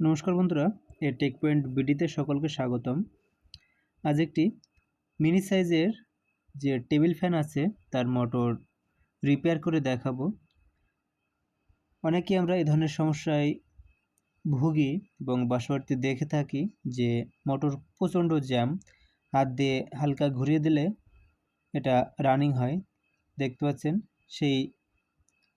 নমস্কার বন্ধুরা, এ take point বিডিতে সকলকে স্বাগতম। আজ একটি মিনি সাইজের যে টেবিল ফ্যান আছে, তার মোটর রিপেয়ার করে দেখাবো। অনেকে আমরা এই ধরনের সমস্যায় ভুগি এবং বাসাবাড়িতে দেখে থাকি যে মোটর প্রচণ্ড জ্যাম হাত দিয়ে হালকা ঘুরিয়ে দিলে এটা রানিং হয়। দেখতে পাচ্ছেন, সেই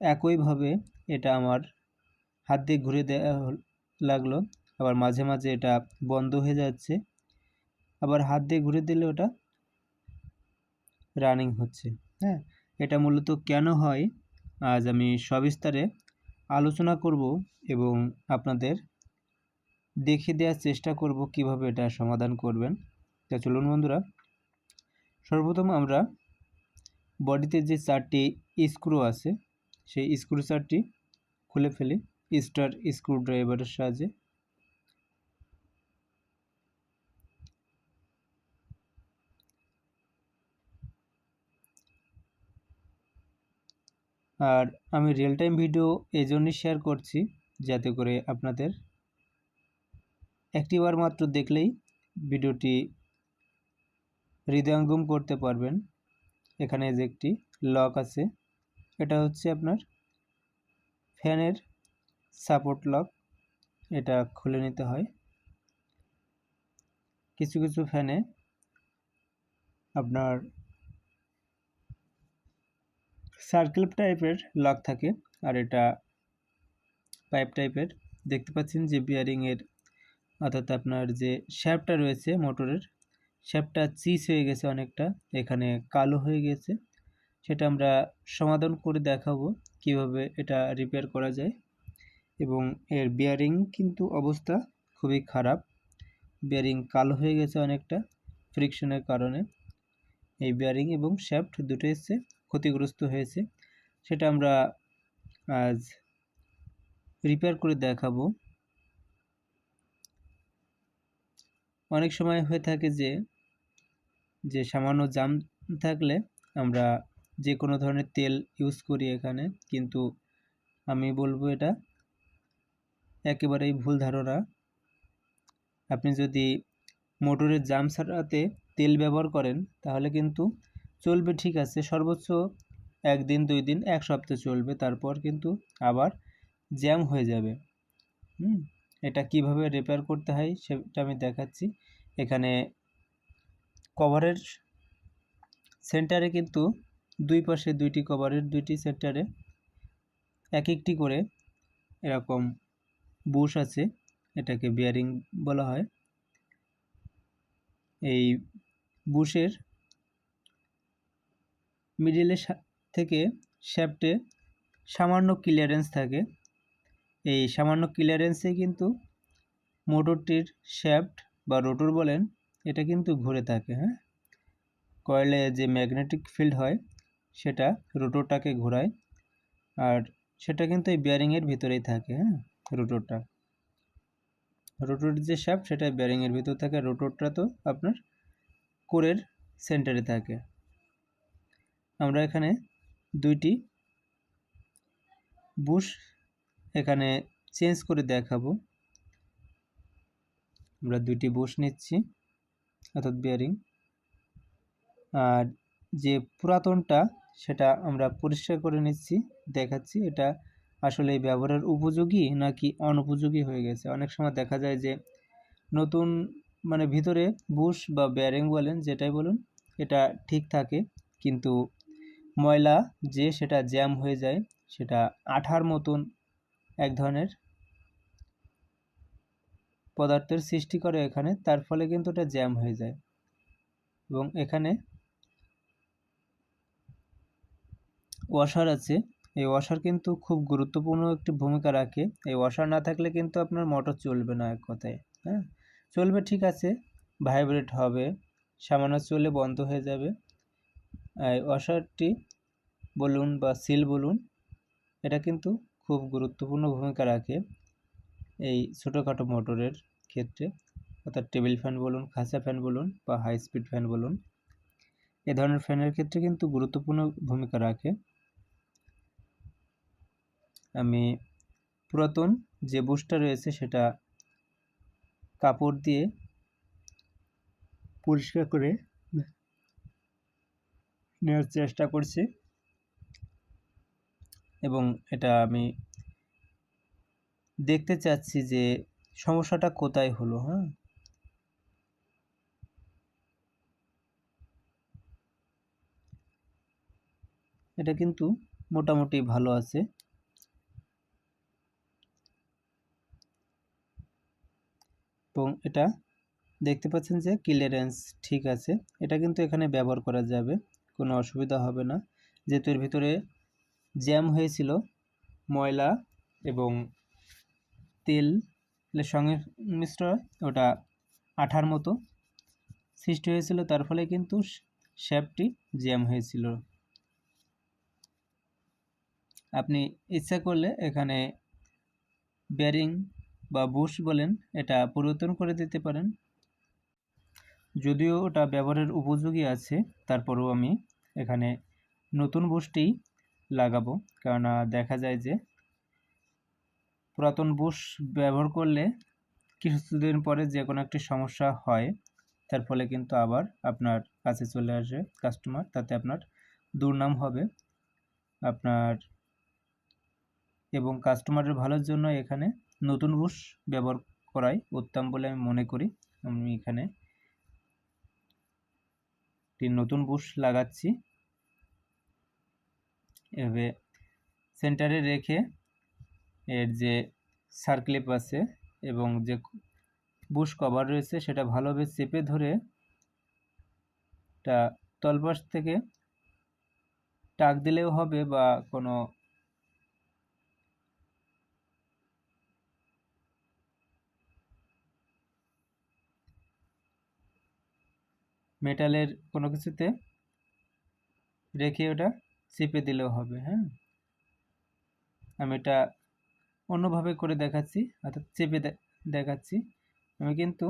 একইভাবে এটা আমার হাত দিয়ে ঘুরে দেওয়া লাগল। আবার মাঝে মাঝে এটা বন্ধ হয়ে যাচ্ছে। আবার হাত দিয়ে ঘুরে দিলে ওটা রানিং হচ্ছে। হ্যাঁ এটা মূলত কেন হয়? আজ আমি সবিস্তারে আলোচনা করব এবং আপনাদের দেখে দেওয়ার চেষ্টা করব কীভাবে এটা সমাধান করবেন। তা চলুন বন্ধুরা, সর্বপ্রথম আমরা বডিতে যে চারটি স্ক্রু আছে, সেই স্ক্রু চারটি খুলে ফেলি। স্টার স্ক্রুড্রাইভারের সাহায্যে। আর আমি রিয়েল টাইম ভিডিও এই জন্যই শেয়ার করছি, যাতে করে আপনাদের একটিবার মাত্র দেখলেই ভিডিওটি হৃদয়ঙ্গম করতে পারবেন। এখানে যে একটি লক আছে, এটা হচ্ছে আপনার ফ্যানের সাপোর্ট লক এটা খুলে নিতে হয়। কিছু কিছু ফ্যানে আপনার সার্কেল টাইপের লক থাকে, আর এটা পাইপ টাইপের দেখতে পাচ্ছেন যে বিয়ারিংয়ের অর্থাৎ আপনার যে শ্যাপটা রয়েছে মোটরের শ্যাপটা চিস হয়ে গেছে অনেকটা, এখানে কালো হয়ে গেছে। সেটা আমরা সমাধান করে দেখাবো কীভাবে এটা রিপেয়ার করা যায়। এবং এর বিয়ারিং কিন্তু অবস্থা খুবই খারাপ। বিয়ারিং কালো হয়ে গেছে অনেকটা ফ্রিকশনের কারণে। এই বিয়ারিং এবং শ্যাফট দুটো এসছে ক্ষতিগ্রস্ত হয়েছে। সেটা আমরা আজ রিপেয়ার করে দেখাবো। অনেক সময় হয়ে থাকে যে যে সামান্য জাম থাকলে আমরা যে কোনো ধরনের তেল ইউজ করি এখানে, কিন্তু আমি বলব এটা একেবারেই ভুল ধারণা। আপনি যদি মোটরের জাম সারাতে তেল ব্যবহার করেন, তাহলে কিন্তু চলবে ঠিক আছে। সর্বোচ্চ একদিন, দুই দিন, এক সপ্তাহ চলবে, তারপর কিন্তু আবার জ্যাম হয়ে যাবে। হুম, এটা কীভাবে রিপেয়ার করতে হয় সেটা আমি দেখাচ্ছি। এখানে কভারের সেন্টারে কিন্তু দুই পাশে দুইটি কভারের দুইটি সেন্টারে এক একটি করে এরকম বুশ আছে, এটাকে বিয়ারিং বলা হয়। এই বুশের মিডিলের থেকে শ্যাফটে সামান্য ক্লিয়ারেন্স থাকে। এই সামান্য ক্লিয়ারেন্সে কিন্তু মোটরটির শ্যাফট বা রোটর বলেন, এটা কিন্তু ঘুরে থাকে হ্যাঁ? কয়েলে যে ম্যাগনেটিক ফিল্ড হয়, সেটা রোটরটাকে ঘোরায়, আর সেটা কিন্তু এই বিয়ারিংয়ের ভিতরেই থাকে হ্যাঁ? রোটরটা। রোটরের যে শ্যাপ সেটা ব্যারিংয়ের ভিতর থাকে। রোটরটা তো আপনার কোরের সেন্টারে থাকে। আমরা এখানে দুইটি বুশ এখানে চেঞ্জ করে দেখাবো। আমরা দুইটি বুশ নিচ্ছি, অর্থাৎ বিয়ারিং আর যে পুরাতনটা, সেটা আমরা পরিষ্কার করে নিচ্ছি, দেখাচ্ছি। এটা আসলে এই ব্যবহারের উপযোগী নাকি অনুপযোগী হয়ে গেছে? অনেক সময় দেখা যায় যে নতুন মানে ভিতরে বুশ বা ব্যারিং বলেন, যেটাই বলুন, এটা ঠিক থাকে, কিন্তু ময়লা যে সেটা জ্যাম হয়ে যায়, সেটা আঠার মতন এক ধরনের পদার্থের সৃষ্টি করে এখানে, তার ফলে কিন্তু এটা জ্যাম হয়ে যায়। এবং এখানে ওয়াশার আছে এই ওয়াশার কিন্তু খুব গুরুত্বপূর্ণ একটি ভূমিকা রাখে। এই ওয়াশার না থাকলে কিন্তু আপনার মোটর চলবে না এক কথায় হ্যাঁ? চলবে ঠিক আছে ভাইব্রেট হবে, সামান্য চলে বন্ধ হয়ে যাবে। এই ওয়াশারটি বলুন বা সিল বলুন, এটা কিন্তু খুব গুরুত্বপূর্ণ ভূমিকা রাখে এই ছোটোখাটো মোটরের ক্ষেত্রে। অর্থাৎ টেবিল ফ্যান বলুন, খাঁচা ফ্যান বলুন বা হাই স্পিড ফ্যান বলুন, এ ধরনের ফ্যানের ক্ষেত্রে কিন্তু গুরুত্বপূর্ণ ভূমিকা রাখে। আমি পুরাতন যে বুস্টার রয়েছে সেটা কাপড় দিয়ে পরিষ্কার করে নেওয়ার চেষ্টা করছি এবং এটা আমি দেখতে চাচ্ছি যে সমস্যাটা কোথায় হলো হ্যাঁ? এটা কিন্তু মোটামুটি ভালো আছে। এবং এটা দেখতে পাচ্ছেন যে ক্লিয়ারেন্স ঠিক আছে। এটা কিন্তু এখানে ব্যবহার করা যাবে, কোনো অসুবিধা হবে না। যেহেতু এর ভিতরে জ্যাম হয়েছিল, ময়লা এবং তেল সংমিশ্র ওটা আঠার মতো সৃষ্টি হয়েছিল, তার ফলে কিন্তু শ্যাপটি জ্যাম হয়েছিল। আপনি ইচ্ছা করলে এখানে ব্যারিং বা বুশ বলেন, এটা পরিবর্তন করে দিতে পারেন। যদিও ওটা ব্যবহারের উপযোগী আছে, তারপরেও আমি এখানে নতুন বুশটি লাগাবো। কেননা দেখা যায় যে পুরাতন বুশ ব্যবহার করলে কিছুদিন পরে যে কোনো একটি সমস্যা হয়, তার ফলে কিন্তু আবার আপনার কাছে চলে আসে কাস্টমার, তাতে আপনার দুর্নাম হবে। আপনার এবং কাস্টমারের ভালোর জন্য এখানে নতুন বুশ ব্যবহার করাই উত্তম বলে আমি মনে করি। আমি এখানে একটি নতুন বুশ লাগাচ্ছি। এভাবে সেন্টারে রেখে এর যে সার্ক্লিপ আছে এবং যে বুশ কভার রয়েছে সেটা ভালোভাবে চেপে ধরে এটা তলপাশ থেকে টাক দিলেও হবে বা কোনো মেটালের কোনো কিছুতে রেখে ওটা চেপে দিলেও হবে হ্যাঁ? আমি এটা অন্যভাবে করে দেখাচ্ছি, অর্থাৎ চেপে দেখাচ্ছি। আমি কিন্তু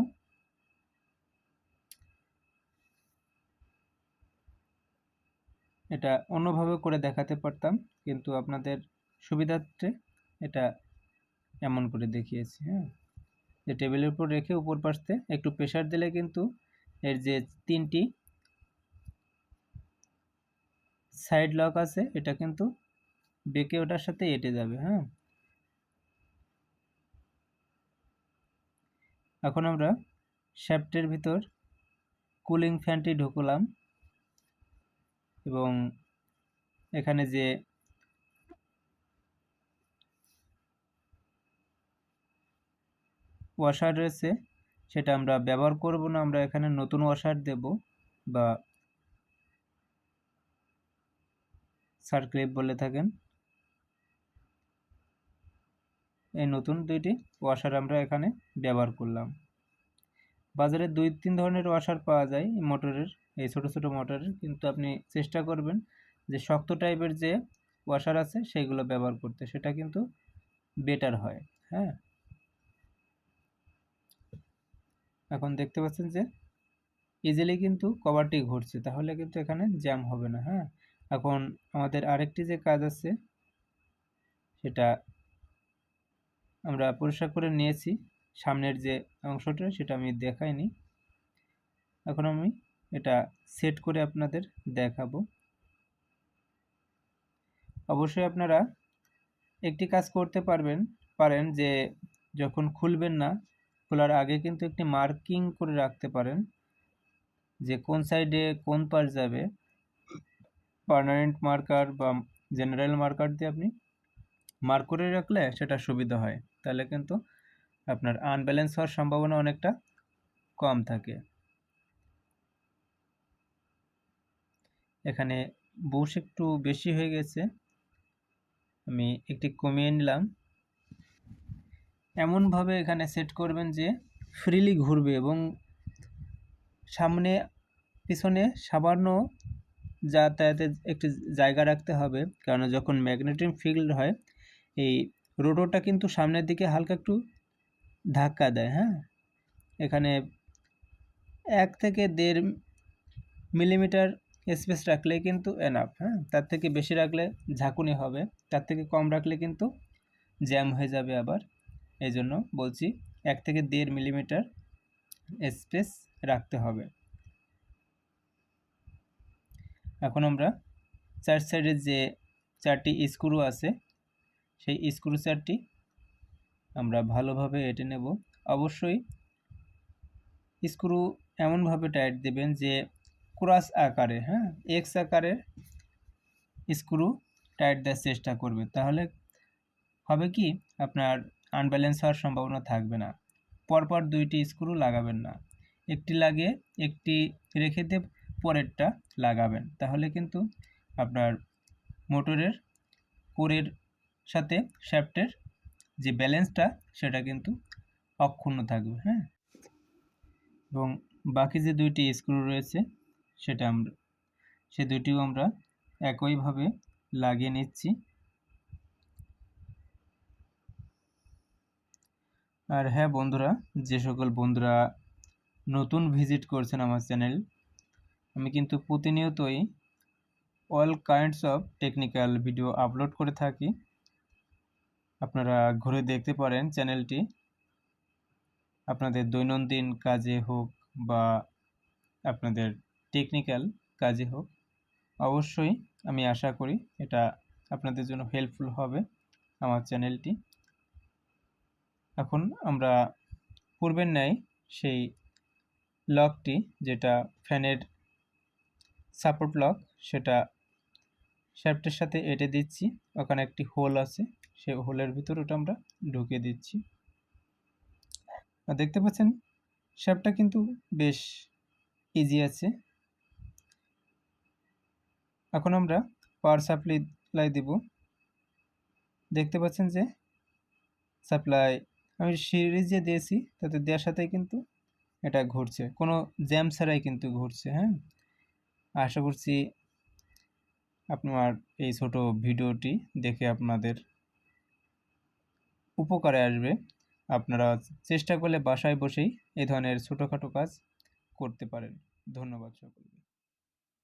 এটা অন্যভাবে করে দেখাতে পারতাম, কিন্তু আপনাদের সুবিধার্থে এটা এমন করে দেখিয়েছি হ্যাঁ? যে টেবিলের উপর রেখে উপর পাশতে একটু প্রেশার দিলে কিন্তু এর যে তিনটি সাইড লক আছে, এটা কিন্তু বেঁকে ওটার সাথে এটে যাবে হ্যাঁ? এখন আমরা শ্যাফটের ভিতর কুলিং ফ্যানটি ঢুকলাম এবং এখানে যে ওয়াশার রয়েছে সেটা আমরা ব্যবহার করব না, আমরা এখানে নতুন ওয়াশার দেব বা সার্ক্লিপ বলে থাকেন। এই নতুন দুইটি ওয়াশার আমরা এখানে ব্যবহার করলাম। বাজারে দুই তিন ধরনের ওয়াশার পাওয়া যায় মোটরের, এই ছোট ছোট মোটরের, কিন্তু আপনি চেষ্টা করবেন যে শক্ত টাইপের যে ওয়াশার আছে সেইগুলো ব্যবহার করতে, সেটা কিন্তু বেটার হয় হ্যাঁ? এখন দেখতে পাচ্ছেন যে ইজিলি কিন্তু কভারটি ঘুরছে। তাহলে কিন্তু এখানে জ্যাম হবে না হ্যাঁ? এখন আমাদের আরেকটি যে কাজ আছে, সেটা আমরা পরিষ্কার করে নিয়েছি। সামনের যে অংশটা, সেটা আমি দেখাইনি। এখন আমি এটা সেট করে আপনাদের দেখাবো। অবশ্যই আপনারা একটি কাজ করতে পারবেন, পারেন যে যখন খুলবেন না খোলার আগে কিন্তু একটি মার্কিং করে রাখতে পারেন যে কোন সাইডে কোন পাশ যাবে। পার্মানেন্ট মার্কার বা জেনারেল মার্কার দিয়ে আপনি মার্ক করে রাখলে সেটা সুবিধা হয়। তাহলে কিন্তু আপনার আনব্যালেন্স হওয়ার সম্ভাবনা অনেকটা কম থাকে। এখানে বুশ একটু বেশি হয়ে গেছে। আমি একটি কমিয়ে নিলাম। এমনভাবে এখানে সেট করবেন যে ফ্রিলি ঘুরবে এবং সামনে, পিছনে সামান্য যাতায়াতের একটি জায়গা রাখতে হবে। কারণ যখন ম্যাগনেটিক ফিল্ড হয়, এই রোডোটা কিন্তু সামনের দিকে হালকা একটু ধাক্কা দেয় হ্যাঁ? এখানে এক থেকে দেড় মিলিমিটার স্পেস রাখলে কিন্তু এনাফ হ্যাঁ? তার থেকে বেশি রাখলে ঝাঁকুনি হবে, তার থেকে কম রাখলে কিন্তু জ্যাম হয়ে যাবে আবার। এই জন্য বলছি এক থেকে দেড় মিলিমিটার স্পেস রাখতে হবে। এখন আমরা চার সাইডে যে চারটি স্ক্রু আছে, সেই স্ক্রু চারটি আমরা ভালোভাবে এঁটে নেব। অবশ্যই স্ক্রু এমনভাবে টাইট দেবেন যে ক্রস আকারে হ্যাঁ এক্স আকারের স্ক্রু টাইট দেওয়ার চেষ্টা করবে। তাহলে হবে কি? আপনার আনব্যালেন্স হওয়ার সম্ভাবনা থাকবে না। পরপর দুইটি স্ক্রু লাগাবেন না। একটি লাগিয়ে একটি রেখে দিয়ে পরেরটা লাগাবেন। তাহলে কিন্তু আপনার মোটরের কোরের সাথে শ্যাফটের যে ব্যালেন্সটা, সেটা কিন্তু অক্ষুণ্ণ থাকবে হ্যাঁ? এবং বাকি যে দুইটি স্ক্রু রয়েছে, সেটা আমরা, সে দুটিও আমরা একইভাবে লাগিয়ে নিচ্ছি। আর হ্যাঁ বন্ধুরা, যে সকল বন্ধুরা নতুন ভিজিট করছেন আমার চ্যানেল আমি কিন্তু প্রতিনিয়তই all kinds of technical video upload করে থাকি। আপনারা ঘুরে দেখতে পারেন চ্যানেলটি আপনাদের দৈনন্দিন কাজে হোক বা আপনাদের টেকনিক্যাল কাজে হোক, অবশ্যই আমি আশা করি এটা আপনাদের জন্য হেল্পফুল হবে আমার চ্যানেলটি এখন আমরা পূর্বের ন্যায় সেই লকটি, যেটা ফ্যানের সাপোর্ট লক সেটা শ্যাফটের সাথে এটে দিচ্ছি। ওখানে একটি হোল আছে সেই হোলের ভিতর ওটা আমরা ঢুকিয়ে দিচ্ছি। দেখতে পাচ্ছেন শ্যাপটা কিন্তু বেশ ইজি আছে। এখন আমরা পাওয়ার সাপ্লাই দিব। দেখতে পাচ্ছেন যে সাপ্লাই আমি সিরিজে দিয়েছি, তাতে দেওয়ার সাথে কিন্তু এটা ঘুরছে। কোনো জ্যাম ছাড়াই কিন্তু ঘুরছে হ্যাঁ? আশা করছি আপনার এই ছোট ভিডিওটি দেখে আপনাদের উপকারে আসবে। আপনারা চেষ্টা করলে বাসায় বসেই এই ধরনের ছোটোখাটো কাজ করতে পারেন। ধন্যবাদ সকলকে।